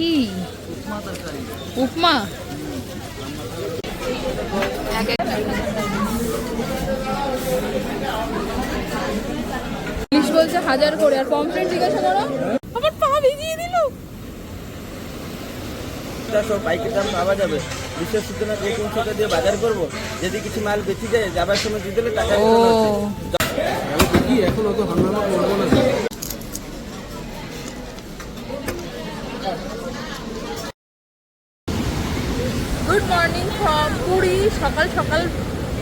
কি? উপমা? ইলিশ বলছে হাজার করে আর পমফ্রেট জিজ্ঞাসা করো। আমার পা ভিজিয়ে দিল। সব পাইকারি দাম পাওয়া যাবে। বিশেষ সূচনা যে কোন টাকা দিয়ে বাজার করব। যদি কিছু মাল বেঁচে যায় যাবার সময় দিয়ে দিলে টাকা আমি দেখি এখন অত হাঙ্গামা করব না গুড মর্নিং ফ্রম পুরী সকাল সকাল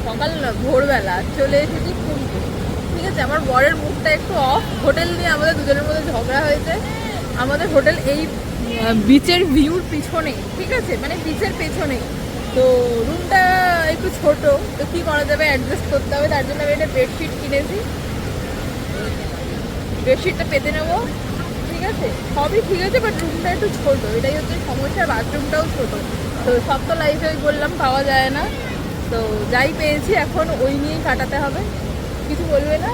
সকাল না, ভোরবেলা চলে এসেছি পুরীতে। ঠিক আছে আমার বরের মুখটা একটু অফ হোটেল নিয়ে আমাদের দুজনের মধ্যে ঝগড়া হয়েছে। আমাদের হোটেল এই বিচের ভিউর পিছনে ঠিক আছে? মানে বিচের পেছনে। তো রুমটা একটু ছোট তো কি করা যাবে? অ্যাডজাস্ট করতে হবে। তার জন্য আমি একটা বেডশিট কিনেছি। বেডশিটটা পেতে নেব। ঠিক আছে? সবই ঠিক আছে বাট রুমটা একটু ছোট। এটাই হচ্ছে সমস্যা বাথরুমটাও ছোট। তো সব তো লাইফে বললাম পাওয়া যায় না। তো যাই পেয়েছি, এখন ওই নিয়েই কাটাতে হবে। কিছু বলবে না?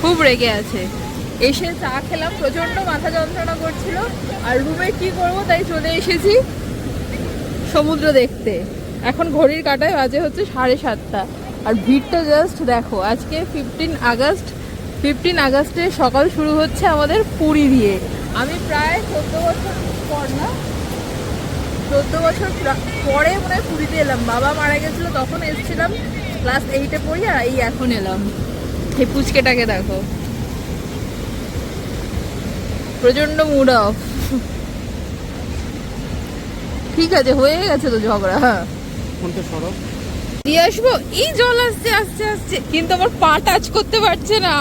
খুব রেগে আছে। এসে চা খেলাম প্রচণ্ড মাথা যন্ত্রণা করছিল। আর রুমে কি করব, তাই চলে এসেছি সমুদ্র দেখতে। এখন ঘড়ির কাটায় বাজে হচ্ছে সাড়ে সাতটা। আর ভিড়টা জাস্ট দেখো, আজকে ফিফটিন আগস্ট। ফিফটিন আগস্টে সকাল শুরু হচ্ছে আমাদের পুরী দিয়ে। আমি প্রায় চোদ্দ বছর পর না চোদ্দ বছর পরে মনে হয় পুরীতে এলাম। বাবা মারা গেছিল তখন এসেছিলাম। ক্লাস এইটে পড়ি আর এই এখন এলাম। এই পুচকেটাকে দেখো। প্রচণ্ড মুড অফ ঠিক আছে হয়ে গেছে তো ঝগড়া হ্যাঁ। দিয়ে আসব। এই জল আসছে আসছে আসছে। কিন্তু আমার পা টাচ করতে পারছে না।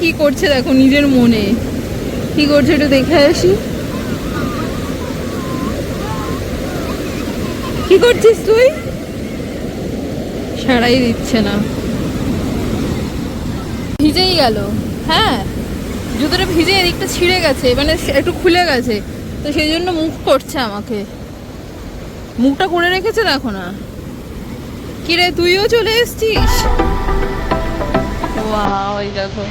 কি করছে দেখো নিজের মনে। কি করছে একটু দেখে আসি। কি করছিস তুই? সারাই দিচ্ছে না। ভিজেই গেল। হ্যাঁ জুতোটা ভিজে এদিকটা ছিঁড়ে গেছে মানে একটু খুলে গেছে। তো সেই জন্য মুখ করছে আমাকে। মুখটা করে রেখেছে দেখো না। কিরে তুইও চলে এসছিস? এই দেখো।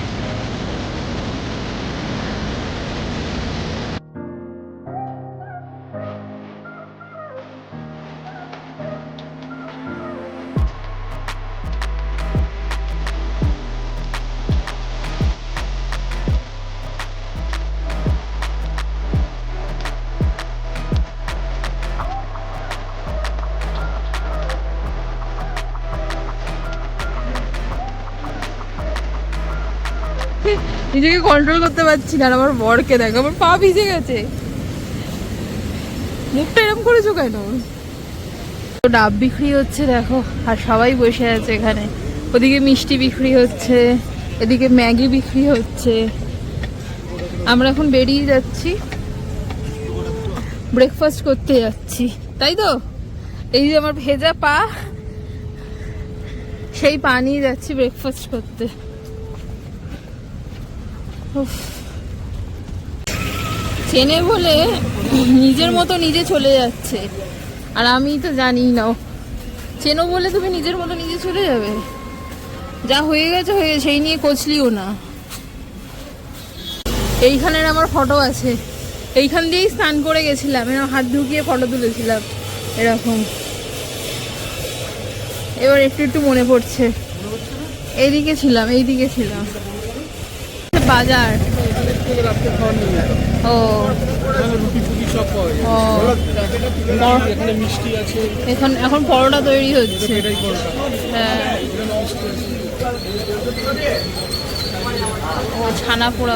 নিজেকে কন্ট্রোল করতে পারছি না আমার বরকে দেখো, আমার পা ভিজে গেছে। মুখটা এরকম করেছ কেন? তো ডাব বিক্রি হচ্ছে, দেখো, আর সবাই বসে আছে এখানে। ওদিকে মিষ্টি বিক্রি হচ্ছে, এদিকে ম্যাগি বিক্রি হচ্ছে। আমরা এখন বেরিয়ে যাচ্ছি। ব্রেকফাস্ট করতে যাচ্ছি, তাই তো? এই যে আমার ভেজা পা, সেই পা নিয়ে যাচ্ছি ব্রেকফাস্ট করতে। চেনে বলে নিজের মতো নিজে চলে যাচ্ছে। আর আমি তো জানি না। চেনো বলে তুমি নিজের মতো নিজে চলে যাবে? যা হয়ে গেছে হয়ে গেছে, সেই নিয়ে কচলিও না। এইখানের আমার ফটো আছে। এইখান দিয়েই স্নান করে গেছিলাম এরকম হাত ঢুকিয়ে ফটো তুলেছিলাম, এরকম। এবার একটু একটু মনে পড়ছে। এইদিকে ছিলাম এইদিকে ছিলাম। বাজার। ও। এখানে, এখন পরোটা তৈরি হচ্ছে। হ্যাঁ। ও, ছানা পোড়া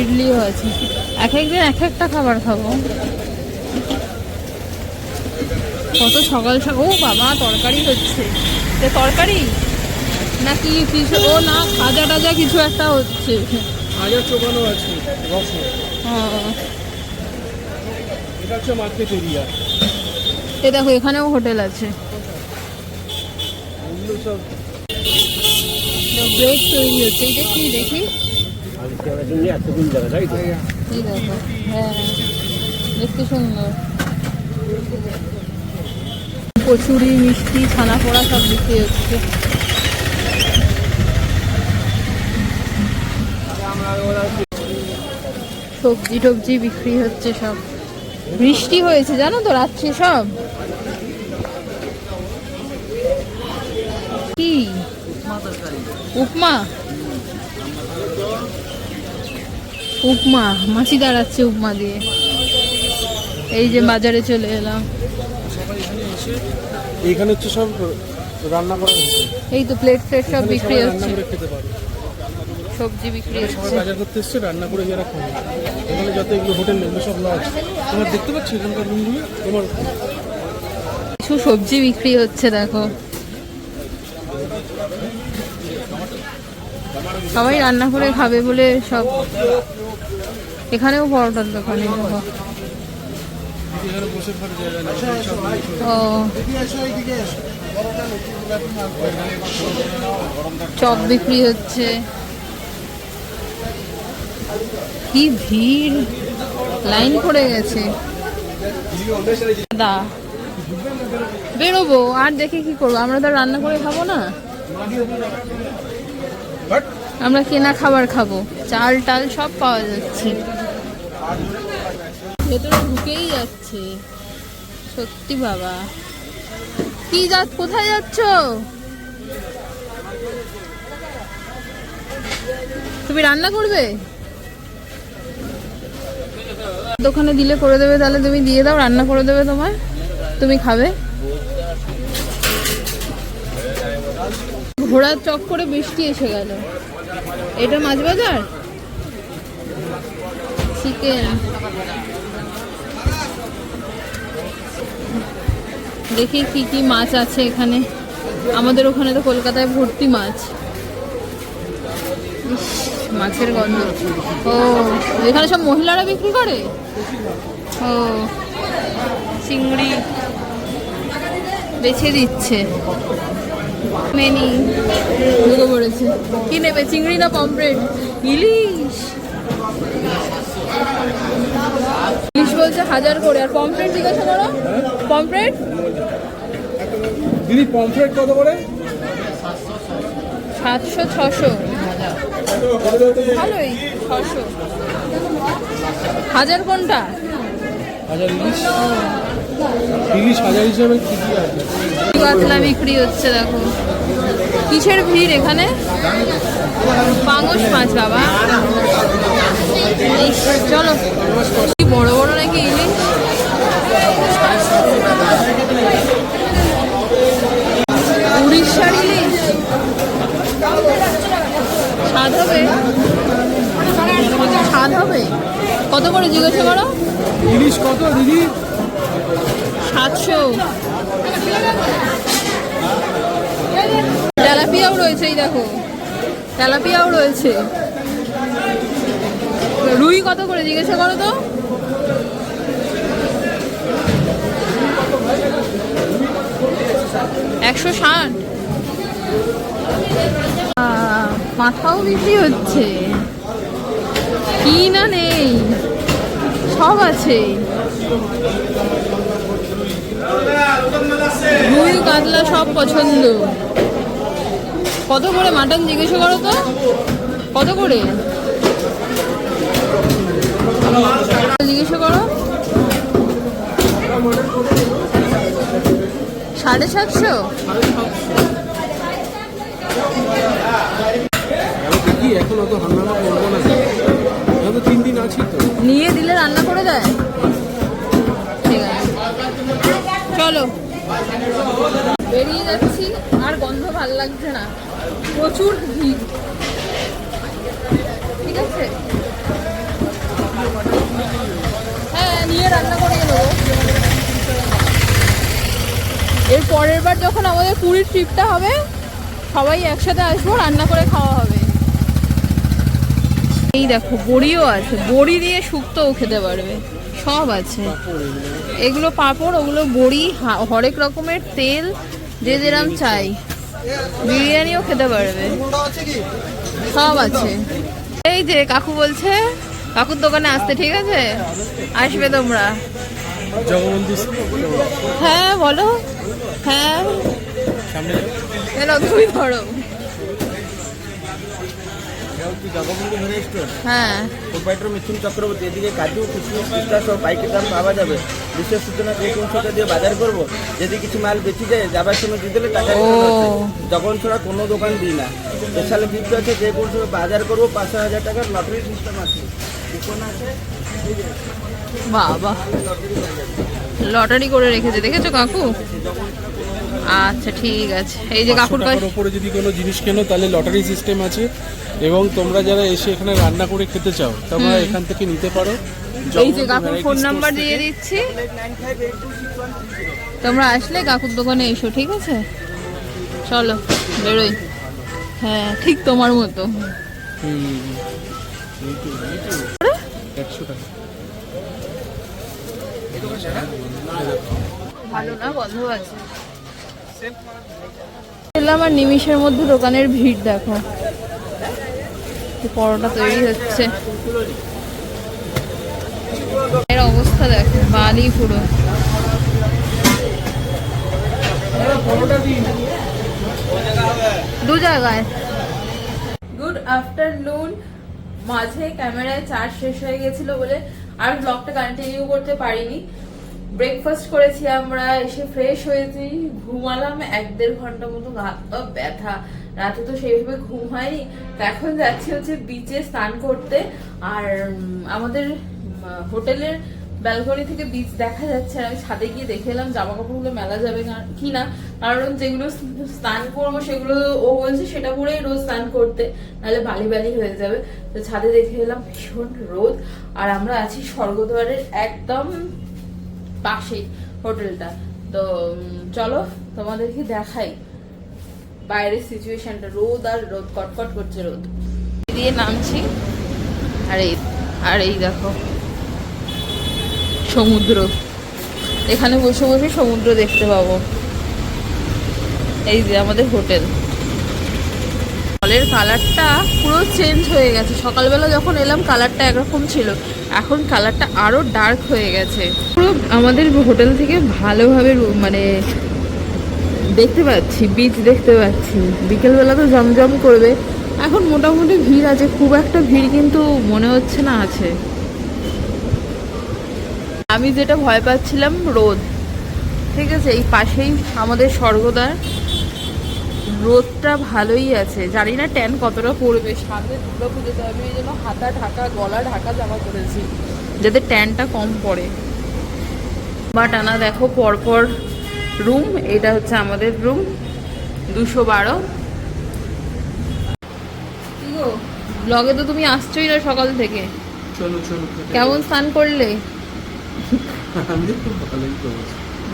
ইডলিও আছে এক একদিন এক একটা খাবার খাব। কত সকাল সকাল ও বাবা, তরকারি হচ্ছে। তরকারি? না কি কিছু ও না খাজা টাজা কিছু একটা হচ্ছে। হাজার চোখানো আছে রস। হ্যাঁ। এটা হচ্ছে মার্কেট এরিয়া। এ দেখো এখানেও হোটেল আছে। ব্রেড তৈরি হচ্ছে এটা কি দেখি? হ্যাঁ দেখতে সুন্দর। কচুরি মিষ্টি ছানা পোড়া সব বিক্রি হচ্ছে। সবজি টবজি বিক্রি হচ্ছে সব। বৃষ্টি হয়েছে জানো তো রাত্রে সব। কি? উপমা? উপমা মাছি দাঁড়াচ্ছে উপমা দিয়ে। এই যে বাজারে চলে এলাম। এইখানে হচ্ছে সব রান্না করা এই তো প্লেট ফ্লেট সব বিক্রি হচ্ছে। সবজি বিক্রি সবাই বাজার করতে এসছে রান্না করে যারা খাবে। এখানে যত এগুলো হোটেল এগুলো সব লজ। তোমার দেখতে পাচ্ছ এখানকার রুমগুলো? তোমার কিছু সবজি বিক্রি হচ্ছে দেখো। সবাই রান্না করে খাবে বলে সব। এখানেও পরোটার দোকানে। ও। চপ বিক্রি হচ্ছে। কি ভিড়? লাইন পড়ে গেছে। দা বেরোবো, আর দেখে কি করব। আমরা তো রান্না করে খাব না। আমরা কেনা খাবার খাব। চাল টাল সব পাওয়া যাচ্ছে। ভেতরে ঢুকেই যাচ্ছে। সত্যি বাবা। কি যাত কোথায় যাচ্ছ? তুমি রান্না করবে? দোকানে দিলে করে দেবে, তাহলে তুমি দিয়ে দাও, রান্না করে দেবে তোমার তুমি খাবে। ঘোড়ার চক করে বৃষ্টি এসে গেল। এটা মাছ বাজার চিকেন। দেখি কি কি মাছ আছে এখানে। আমাদের ওখানে তো কলকাতায় ভর্তি মাছ। মাছের গন্ধ। ও এখানে সব মহিলারা বিক্রি করে? ও চিংড়ি বেছে দিচ্ছে। মেনি ঢুকে পড়েছে। কি নেবে চিংড়ি না পমফ্রেট? ইলিশ। ইলিশ বলছে হাজার করে। আর পমফ্রেট জিজ্ঞাসা করো? পমফ্রেট? দিদি পমফ্রেট কত করে? সাতশো ছশো। ভালোই ছশো হাজার কোনটা? হাজার ইলিশ ইলিশ হাজার হিসাবে কি কি আছে। কাতলা বিক্রি হচ্ছে দেখো। কিসের ভিড় এখানে? পাঙস মাছ বাবা। চলো। কি বড় বড় নাকি ইলিশ উড়িষ্যার ইলিশ। স্বাদ হবে? স্বাদ হবে? কত করে জিজ্ঞাসা করো? ইলিশ কত দিদি? সাতশো। তেলাপিয়াও রয়েছে এই দেখো। তেলাপিয়াও রয়েছে। রুই কত করে জিজ্ঞাসা করো তো। একশো ষাট। মাথাও বিক্রি হচ্ছে? কি না নেই? সব আছে। রুই, কাতলা সব পছন্দ। কত করে মাটন জিজ্ঞেস করো তো? কত করে? জিজ্ঞেস করো। সাড়ে সাতশো আমি দেখি এখন অত হাঙ্গামা করব না। এখন তিন দিন আছি তো। নিয়ে দিলে রান্না করে দেয়? চলো। বেরিয়ে যাচ্ছি, আর গন্ধ ভালো লাগছে না। প্রচুর ভিড়। ঠিক আছে? হ্যাঁ নিয়ে রান্না করে নেব। এর পরের বার যখন আমাদের পুরীর ট্রিপটা হবে, সবাই একসাথে আসব, রান্না করে খাওয়া হবে। এই দেখো বড়িও আছে। বড়ি দিয়ে শুক্তোও খেতে পারবে। সব আছে। এগুলো পাঁপড় ওগুলো বড়ি হরেক রকমের তেল যে যেরাম চাই। বিরিয়ানিও খেতে পারবে। সব আছে। এই যে কাকু বলছে কাকুর দোকানে আসতে ঠিক আছে? আসবে তোমরা। হ্যাঁ বলো। হ্যাঁ। তুমি ধরো এটা হচ্ছে জগবন্ধু হেয়ার স্টোর হ্যাঁ প্রোপাইটার মিথুন চক্রবর্তী এদিকে কাজু কিশমিশ পিস্তা সহ পাইকারি দাম পাওয়া যাবে বিশেষ সূচনা যে কোন টাকা দিয়ে বাজার করব যদি কিছু মাল বেঁচে যায় যাবার সময় দিয়ে দিলে টাকা ও। return আছে। যখন ছাড়া কোনো দোকান দিই না স্পেশাল গিফট আছে যে কোন সময় বাজার করব পাঁচশো হাজার টাকার লটারি সিস্টেম আছে কুপন আছে বাবা লটারি করে রেখেছে দেখেছ কাকু আচ্ছা ঠিক আছে এই যে কাকুর উপরে যদি কোনো জিনিস কেনো তাহলে লটারি সিস্টেম আছে। এবং তোমরা যারা এসে এখানে রান্না করে খেতে চাও তোমরা এখান থেকে নিতে পারো। এই যে কাকুর ফোন নাম্বার দিয়ে দিচ্ছি। তোমরা আসলে কাকুর দোকানে এসো ঠিক আছে? চলো বেরোই। হ্যাঁ ঠিক তোমার মতো। হুম এইটু, এইটু। একশো টাকা ভালো না বন্ধ আছে। এলাম আর নিমিষের মধ্যে দোকানের ভিড় দেখো। পরোটা তৈরি হচ্ছে। এর অবস্থা দেখো বালি পুরো। দু জায়গায়। গুড আফটারনুন মাঝে ক্যামেরায় চার্জ শেষ হয়ে গেছিল বলে আর ব্লগটা কন্টিনিউ করতে পারিনি। ব্রেকফাস্ট করেছি আমরা, এসে ফ্রেশ হয়েছি। ঘুমালাম এক দেড় ঘণ্টা মতো পা ব্যথা। রাতে তো সেইভাবে ঘুম হয়নি। এখন যাচ্ছি হচ্ছে বিচে স্নান করতে। আর আমাদের হোটেলের ব্যালকনি থেকে বিচ দেখা যাচ্ছে। আর আমি ছাদে গিয়ে দেখে এলাম জামা কাপড়গুলো মেলা যাবে কি না কারণ যেগুলো স্নান করব সেগুলো ও বলছে সেটা পরেই রোজ স্নান করতে। নাহলে বালি বালি হয়ে যাবে। তো ছাদে দেখে এলাম ভীষণ রোদ। আর আমরা আছি স্বর্গদ্বারের একদম পাশেই হোটেলটা। তো চলো তোমাদেরকে দেখাই। বাইরের সিচুয়েশনটা রোদ আর রোদ, কটকট করছে রোদ। দিয়ে নামছি। আর এই আর এই দেখো, সমুদ্র। এখানে বসে বসে সমুদ্র দেখতে পাবো। এই যে আমাদের হোটেল। জলের কালারটা পুরো চেঞ্জ হয়ে গেছে। সকালবেলা যখন এলাম, কালারটা একরকম ছিল। এখন কালারটা আরও ডার্ক হয়ে গেছে। পুরো আমাদের হোটেল থেকে ভালোভাবে মানে দেখতে পাচ্ছি বিচ দেখতে পাচ্ছি। বিকেলবেলা তো জমজম করবে। এখন মোটামুটি ভিড় আছে, খুব একটা ভিড় কিন্তু মনে হচ্ছে না আছে। আমি যেটা ভয় পাচ্ছিলাম, রোদ। ঠিক আছে, এই পাশেই আমাদের স্বর্গদ্বার। রোদটা ভালোই আছে। জানি না ট্যান কতটা পড়বে। সামনে দুর্গা পুজোতে আমি এই জন্য হাতা ঢাকা, গলা ঢাকা জামা করেছি যাতে ট্যানটা কম পড়ে। বাট আনা দেখো, পরপর রুম এটা হচ্ছে আমাদের রুম দুশো বারো। ব্লগে তো তুমি আসছোই না সকাল থেকে। চলো চলো কেমন স্নান করলে?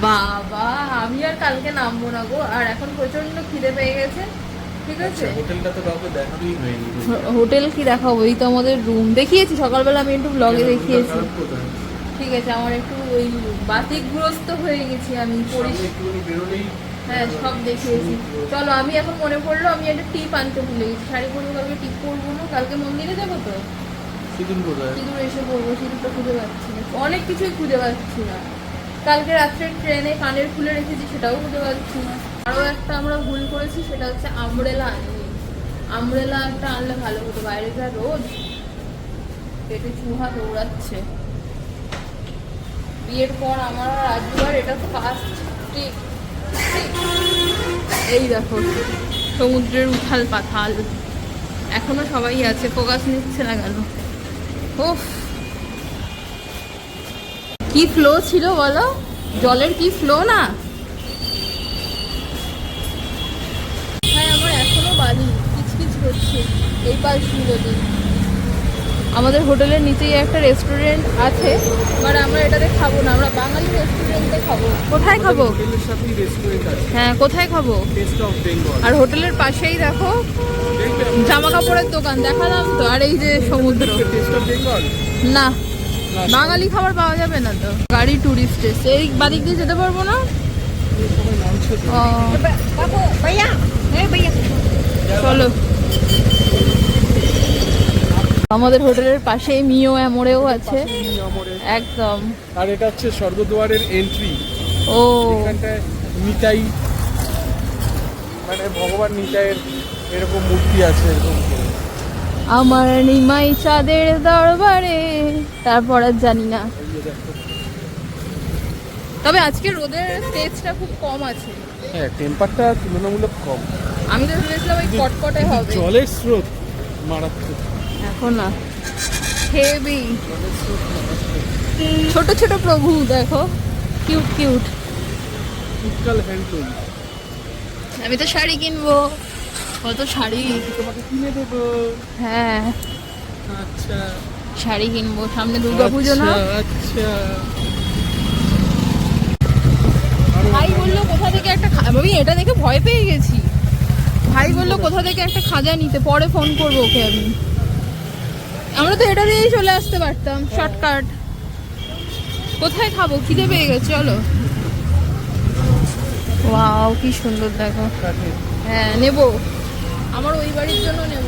বাবা আমি আর কালকে নামবো না গো আর এখন প্রচণ্ড খিদে পেয়ে গেছে ঠিক আছে? হোটেলটা তো কাউকে দেখানোই হয়নি। হোটেল কি দেখাবো? এই তো আমাদের রুম দেখিয়েছি সকালবেলা আমি একটু ব্লগে দেখিয়েছি? ঠিক আছে আমার একটু ওই বাতিকগ্রস্ত হয়ে গেছি আমি হ্যাঁ সব দেখিয়েছি। চলো আমি এখন মনে পড়ল আমি একটা টিপ আনতে ভুলে গেছি। শাড়ি পরবো কালকে টিপ পরবো না কালকে মন্দিরে যাব তো? সিঁদুর এসে পরবো সিঁদুরটা খুঁজে পাচ্ছি না। অনেক কিছুই খুঁজে পাচ্ছি না। কালকে রাত্রে ট্রেনে কানের খুলে রেখেছি সেটাও খুঁজে পাচ্ছি না। আরও একটা আমরা ভুল করেছি সেটা হচ্ছে আমব্রেলা আনিনি আমব্রেলা একটা আনলে ভালো হতো বাইরে যা রোদ পেটে চুহা দৌড়াচ্ছে। বিয়ের পর আমার আর আজবার, এটা ফার্স্ট ট্রিপ এই দেখো, সমুদ্রের উথাল পাথাল। এখনও সবাই আছে, ফোকাস নিচ্ছে না কেন? ওফ কি ফ্লো ছিল বলো? জলের কি ফ্লো না? হ্যাঁ আমার এখনও বালি কিচকিচ করছে। এই পাশগুলোতে আমাদের হোটেলের নিচেই একটা রেস্টুরেন্ট আছে বাট আমরা এটাতে খাব না আমরা বাঙালি রেস্টুরেন্টে খাব। কোথায় খাব? হোটেলের সাথেই রেস্টুরেন্ট আছে। হ্যাঁ কোথায় খাব? টেস্ট অফ বেঙ্গল আর হোটেলের পাশেই দেখো জামা কাপড়ের দোকান দেখালাম তো আর এই যে সমুদ্র। টেস্ট অফ বেঙ্গল না বাঙালি খাবার পাওয়া যাবে না তো। গাড়ি টুরিস্ট এসে এই বাদিক দিয়ে যেতে পারব না? চলো। আমাদের হোটেলের পাশেই মিও অ্যামোরেও আছে। একদম। আর এটা হচ্ছে স্বর্গদ্বারের এন্ট্রি ও। এখানটায় নিতাই মানে ভগবান নিতাইয়ের এরকম মূর্তি আছে এরকম। আমার নিমাই চাঁদের দরবারে তারপর আর জানি না। তবে আজকে রোদের তেজটা খুব কম আছে। হ্যাঁ টেম্পারটা তুলনামূলক কম। আমি তো ভেবেছিলাম ওই কটকটে হবে। জলের স্রোত মারাত্মক। এখন না। হেভি। ছোট ছোট প্রভু দেখো। Cute cute. আমি তো শাড়ি কিনবো। কত শাড়ি? তোমাকে কিনে দেবো। হ্যাঁ। আচ্ছা। শাড়ি কিনবো সামনে দুর্গা পুজো না? আচ্ছা, আচ্ছা। ভাই বলল কোথা থেকে একটা আমি এটা দেখে ভয় পেয়ে গেছি। ভাই বলল কোথা থেকে একটা খাজা নিতে পরে ফোন করব ওকে আমি। আমরা তো এটা দিয়েই চলে আসতে পারতাম শর্টকাট কোথায় খাব? খিদে পেয়ে গেছে চলো। ওয়াও কি সুন্দর দেখো। হ্যাঁ নেব। আমার ওই বাড়ির জন্য নেব?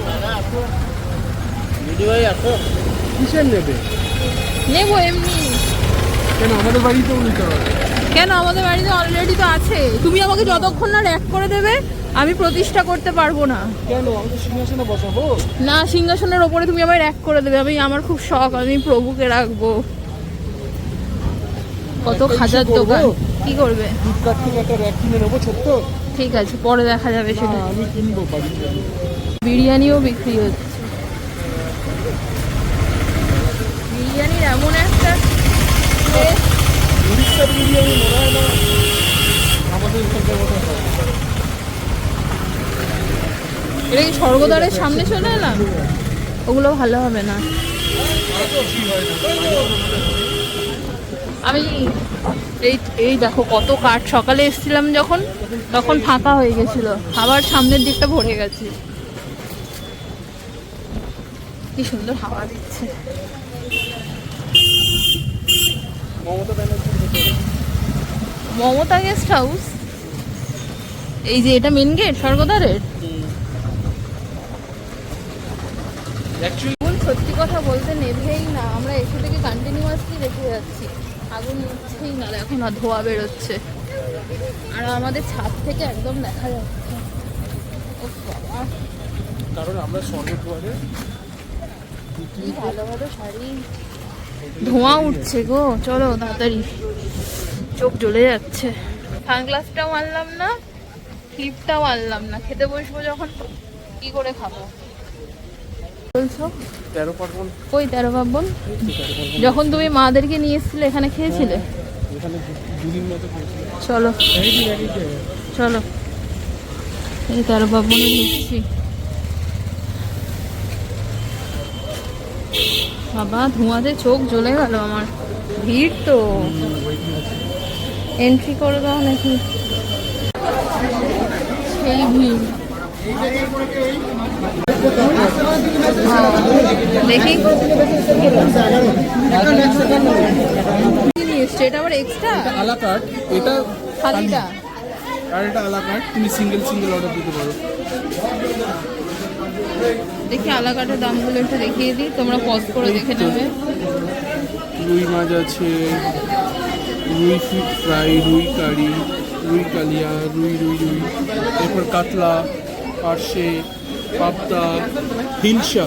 নেব এমনি। কেন আমাদের বাড়িতেও নিতে হবে। কেন? আমাদের বাড়িতে অলরেডি তো আছে। তুমি আমাকে যতক্ষণ না র্যাক করে দেবে আমি প্রতিষ্ঠা করতে পারব না। কেন? সিংহাসনে বসাবো। না সিংহাসনের ওপরে তুমি আমায় র্যাক করে দেবে। আমি আমার খুব শখ আমি প্রভুকে রাখব। কত খাজার? দোকান। কি করবে? ফ্লিপকার্ট থেকে একটা র্যাক কিনে নেব ছোট্ট। ঠিক আছে পরে দেখা যাবে সেটা। আমি কিনবো বিরিয়ানিও বিক্রি হচ্ছে বিরিয়ানির এমন একটা taste, এটা কি স্বর্গদ্বারের সামনে চলে এলাম? ওগুলো ভালো হবে না। আমি এই এই দেখো কত কাঠ। সকালে এসেছিলাম যখন, তখন ফাঁকা হয়ে গেছিল। আবার সামনের দিকটা ভরে গেছে। কি সুন্দর হাওয়া দিচ্ছে। Mamata Mamata guest house? এই যে এটা মেন গেট স্বর্গদ্বারের? সত্যি কথা বলতে নেভেই না আমরা এসে থেকে কন্টিনিউয়াসলি দেখে যাচ্ছি। আগুন নিচ্ছেই না দেখো না ধোয়া বেরোচ্ছে। আর আমাদের ছাদ থেকে একদম দেখা যাচ্ছে। কারণ আমরা স্বর্গদ্বারে ভালো ভালো শাড়ি ধোঁয়া উঠছে গো চলো তাড়াতাড়ি। চোখ জ্বলে যাচ্ছে। সানগ্লাসটাও আনলাম না ক্লিপটাও আনলাম না। খেতে বসবো যখন কি করে খাব? বলছো? তেরো পার্বণ। কই তেরো পার্বণ? যখন তুমি মাদেরকে নিয়ে এসেছিলে এখানে খেয়েছিলে? খেয়েছি। চলো। চলো। এই তেরো পার্বণে ঢুকছি বাবা ধোঁয়াতে চোখ জ্বলে গেল আমার। ভিড় তো। এন্ট্রি করে দাও নাকি? সেই ভিড়। দেখি? এটা আবার এক্সট্রা আলা কার্ড এটা খালিটা আর এটা আলা কার্ড তুমি সিঙ্গেল সিঙ্গেল অর্ডার দিতে পারো। দেখি আলাকাটের দামগুলো একটু দেখিয়ে দিই তোমরা পজ করে দেখে নেবে। রুই মাছ আছে রুই ফিট ফ্রাই রুই কারি রুই কালিয়া রুই রুই রুই এরপর কাতলা পার্শে পাবদা হিলসা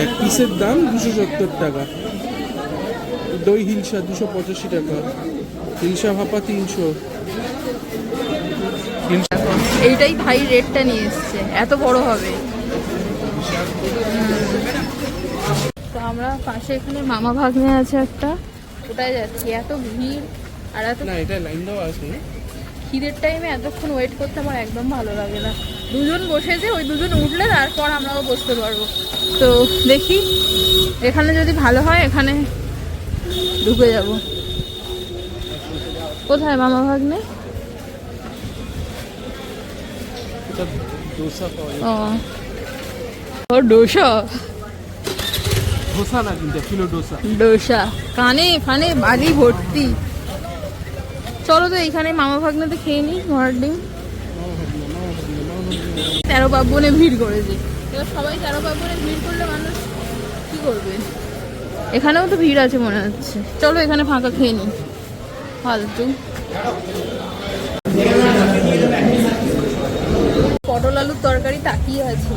এক পিসের দাম দুশো সত্তর টাকা। দই হিলসা দুশো পঁচাশি টাকা। হিলসা ভাপা তিনশো। এইটাই ভাই রেটটা নিয়ে এসছে। এত বড় হবে। তো আমরা পাশে এখানে মামা ভাগ্নে আছে একটা। ওটাই যাচ্ছি? এত ভিড় আর এত না এটা লাইন দেওয়া আছে। খিদের টাইমে এতক্ষণ ওয়েট করতে আমার একদম ভালো লাগে না। দুজন বসেছে ওই দুজন উঠলে তারপর আমরাও বসতে পারব। তো দেখি এখানে যদি ভালো হয় এখানে ঢুকে যাব। কোথায় মামা ভাগ্নে? ও। ডোসা ধোসা না কিন্তু কিলো ডোসা ডোসা কানে ফানে বাড়ি ভর্তি। চলো তো এইখানে মামা ভাগ্নাতে খেয়ে নিই ঘোড়ার ডিম। তেরো পার্বণে ভিড় করেছে। এবার সবাই তেরো পার্বণে ভিড় করলে মানুষ কি করবে? এখানেও তো ভিড় আছে মনে হচ্ছে। চলো এখানে ফাঁকা খেয়ে নিই। ফালতু। পটল আলুর তরকারি তাকিয়ে আছে।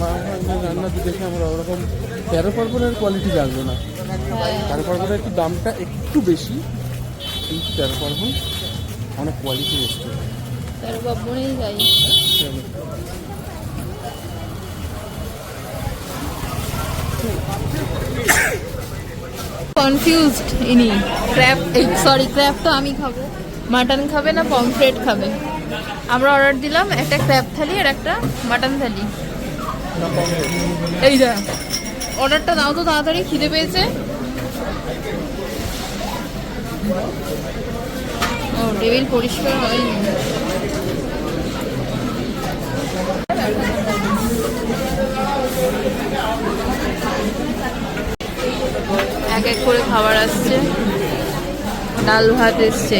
মা রান্না দেখে আমরা ওরকম তেরো পার্বণের কোয়ালিটি লাগল না। হ্যাঁ। তেরো পার্বণের একটু দামটা একটু বেশি কিন্তু তেরো পার্বণ অনেক কোয়ালিটি রেস্টুরেন্ট তেরো বাবনেই যাই। কনফিউজড ইনি। ক্র্যাব সরি ক্র্যাব তো আমি খাব। মাটন খাবে না পমফ্রেট খাবে। আমরা অর্ডার দিলাম একটা ক্র্যাপ থালি আর একটা মাটন থালি। এই যা। অর্ডারটা দাও তো তাড়াতাড়ি, খিদে পেয়েছে। ও, টেবিল পরিষ্কার হয়নি। এক এক করে খাবার আসছে। ডাল ভাত এসছে।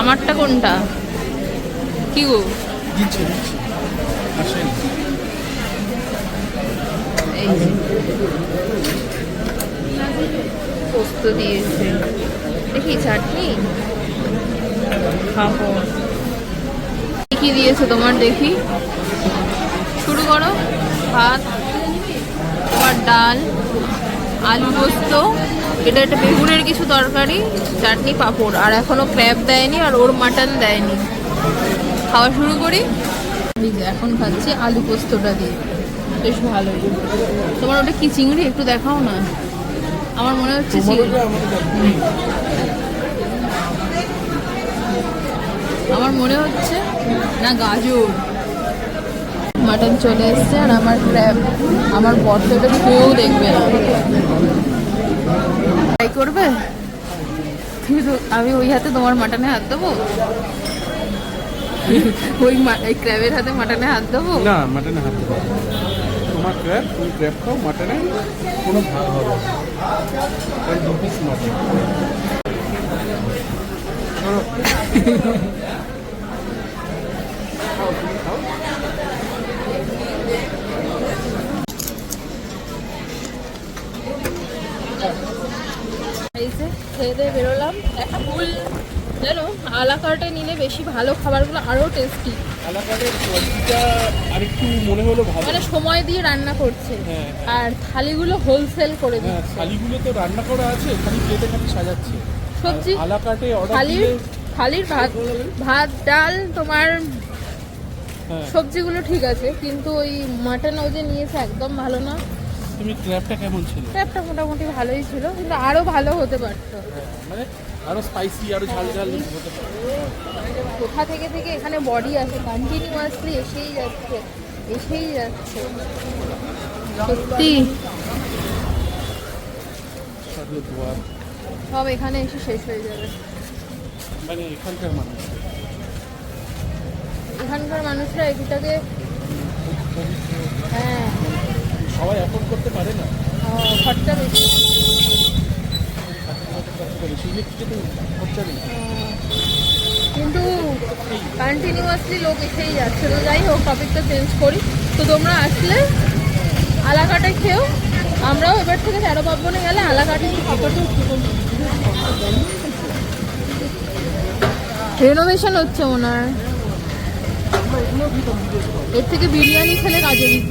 আমারটা কোনটা? কি গো দিচ্ছে দিচ্ছে আসেন এই যে। পোস্ত দিয়েছে। দেখি, চাটনি? খাব। কি দিয়েছে তোমার দেখি? শুরু করো। ভাত, তোমার ডাল, আলু পোস্ত। এটা একটা বেগুনের কিছু তরকারি, চাটনি, পাঁপড়। আর এখনও ক্র্যাব দেয়নি আর ওর মাটন দেয়নি। খাওয়া শুরু করি। এখন খাচ্ছি আলু পোস্তটা দিয়ে। বেশ ভালো তোমার ওটা কি চিংড়ি? একটু দেখাও না। আমার মনে হচ্ছে। আমার মনে হচ্ছে না গাজর। মাটন চলে এসছে আর আমার ক্র্যাব আমার বর্তটা কেউ দেখবে না। ট্রাই করবে? তুমি তো আমি ওই হাতে তোমার মাটনে হাত দেবো? ওই ক্র্যাবের হাতে মাটনে হাত দেবো? না মাটনে হাত দেবো তোমার ক্র্যাব তুমি ক্র্যাব খাও মাটনে কোনো ভাগ হবে। কারণ দু বেরোলাম। একটা ভুল জানো, আলাকার্টে নিলে বেশি ভালো খাবারগুলো আরও টেস্টি আরেকটু মনে হলো ভালো। মানে সময় দিয়ে রান্না করছে। হ্যাঁ। আর থালিগুলো হোলসেল করে হ্যাঁ দিচ্ছে। থালিগুলো তো রান্না করা আছে খালি প্লেটে খালি সাজাচ্ছে। সবজি আলাকাটে অর্ডার থালির দিলে থালির ভাত ভাত ডাল তোমার হ্যাঁ। সবজিগুলো ঠিক আছে কিন্তু ওই মাটন ও যে নিয়েছে একদম ভালো না। তুমি ক্র্যাবটা কেমন ছিল? ক্র্যাবটা মোটামুটি ভালোই ছিল কিন্তু আরও ভালো হতে পারতো। হ্যাঁ, মানে আরও স্পাইসি আরও ঝাল ঝাল হতে পারে কোথা থেকে থেকে এখানে বডি আসে কন্টিনিউয়াসলি এসেই যাচ্ছে এসেই যাচ্ছে। সত্যি। সব এখানে এসে শেষ হয়ে যাবে। মানে এখানকার মানুষ। এখানকার মানুষরা এটাকে হ্যাঁ। সবাই অ্যাফোর্ড করতে পারে না। খরচা বেশি। বেশি খরচা নেই কিন্তু কন্টিনিউয়াসলি লোক এসেই যাচ্ছে। তো যাই হোক টপিকটা চেঞ্জ করি। তো তোমরা আসলে আলাকাটে খেও। আমরাও এবার থেকে তেরো পার্বণে গেলে আলাকাটে রেনোভেশন হচ্ছে ওনার। এর থেকে বিরিয়ানি খেলে কাজে দিত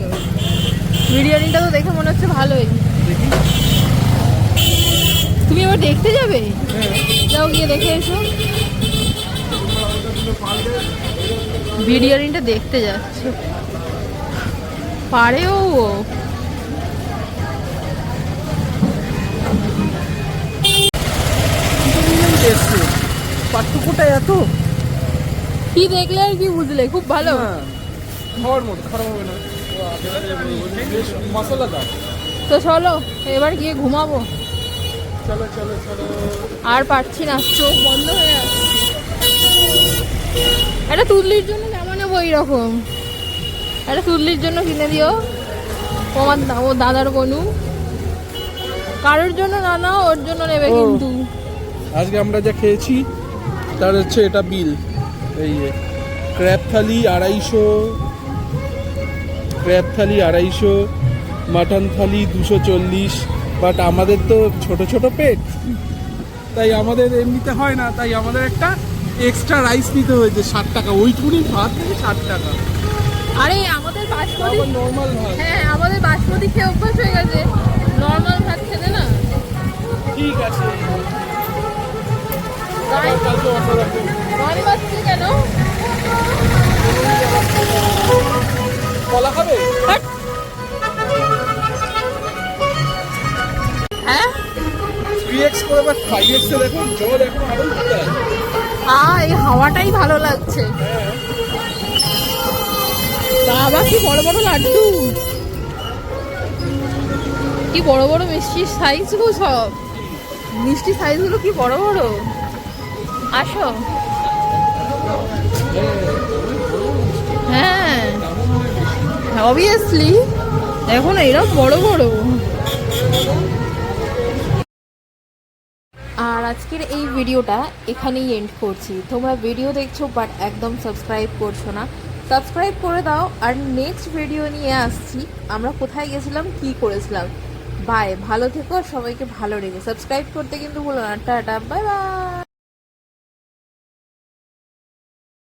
বিরিয়ানিটা তো দেখে মনে হচ্ছে ভালোই। তুমি এবার দেখতে যাবে? যাও গিয়ে দেখে এসো। বিরিয়ানিটা দেখতে যাচ্ছে। পারেও ও পার্থক্যটা এত? কি দেখলে আর কি বুঝলে? খুব ভালো। খাওয়ার মতো খারাপ হবে না। মশলাদার তো চলো এবার গিয়ে ঘুমাবো। চলো চলো চলো। আর পারছি না চোখ বন্ধ হয়ে যাচ্ছে একটা তুদলির জন্য নেব এইরকম। একটা তুদলির জন্য কিনে দিও। দা- ও দাদার বনু। কারোর জন্য না না ওর জন্য নেবে কিন্তু। আজকে আমরা যা খেয়েছি তার হচ্ছে এটা বিল। এই ক্র্যাব থালি আড়াইশো ক্র্যাব থালি আড়াইশো মাটন থালি দুশো চল্লিশ বাট আমাদের তো ছোট ছোট পেট। তাই আমাদের এমনিতে হয় না তাই আমাদের একটা এক্সট্রা রাইস নিতে হয়েছে ষাট টাকা। ওই ওইটুকুনি ভাত থেকে ষাট টাকা। আরে আমাদের বাসমতি নর্মাল ভাত। হ্যাঁ আমাদের বাসমতি খেয়ে অভ্যাস হয়ে গেছে। নর্মাল ভাত খেতে না? ঠিক আছে। কেন? কলা খাবে? হাট। হ্যাঁ? থ্রি এক্স করে বা ফাইভ এক্স দেখো জল এখন আরও। আ এই হাওয়াটাই ভালো লাগছে। বাবা, কি বড় বড় লাড্ডু। কি বড় বড় মিষ্টির সাইজ গো সব। মিষ্টি সাইজগুলো কি বড় বড়? আসো। হ্যাঁ অবভিয়াসলি এখন এরা বড় বড়। আজকের এই ভিডিওটা এখানেই এন্ড করছি। তোমরা ভিডিও দেখছ বাট একদম সাবস্ক্রাইব করছ না। সাবস্ক্রাইব করে দাও, আর নেক্সট ভিডিও নিয়ে আসছি। আমরা কোথায় গেছিলাম, কি করেছিলাম? বাই ভালো থেকো সবাইকে ভালো রেখে। সাবস্ক্রাইব করতে কিন্তু বলো না। Tata bye bye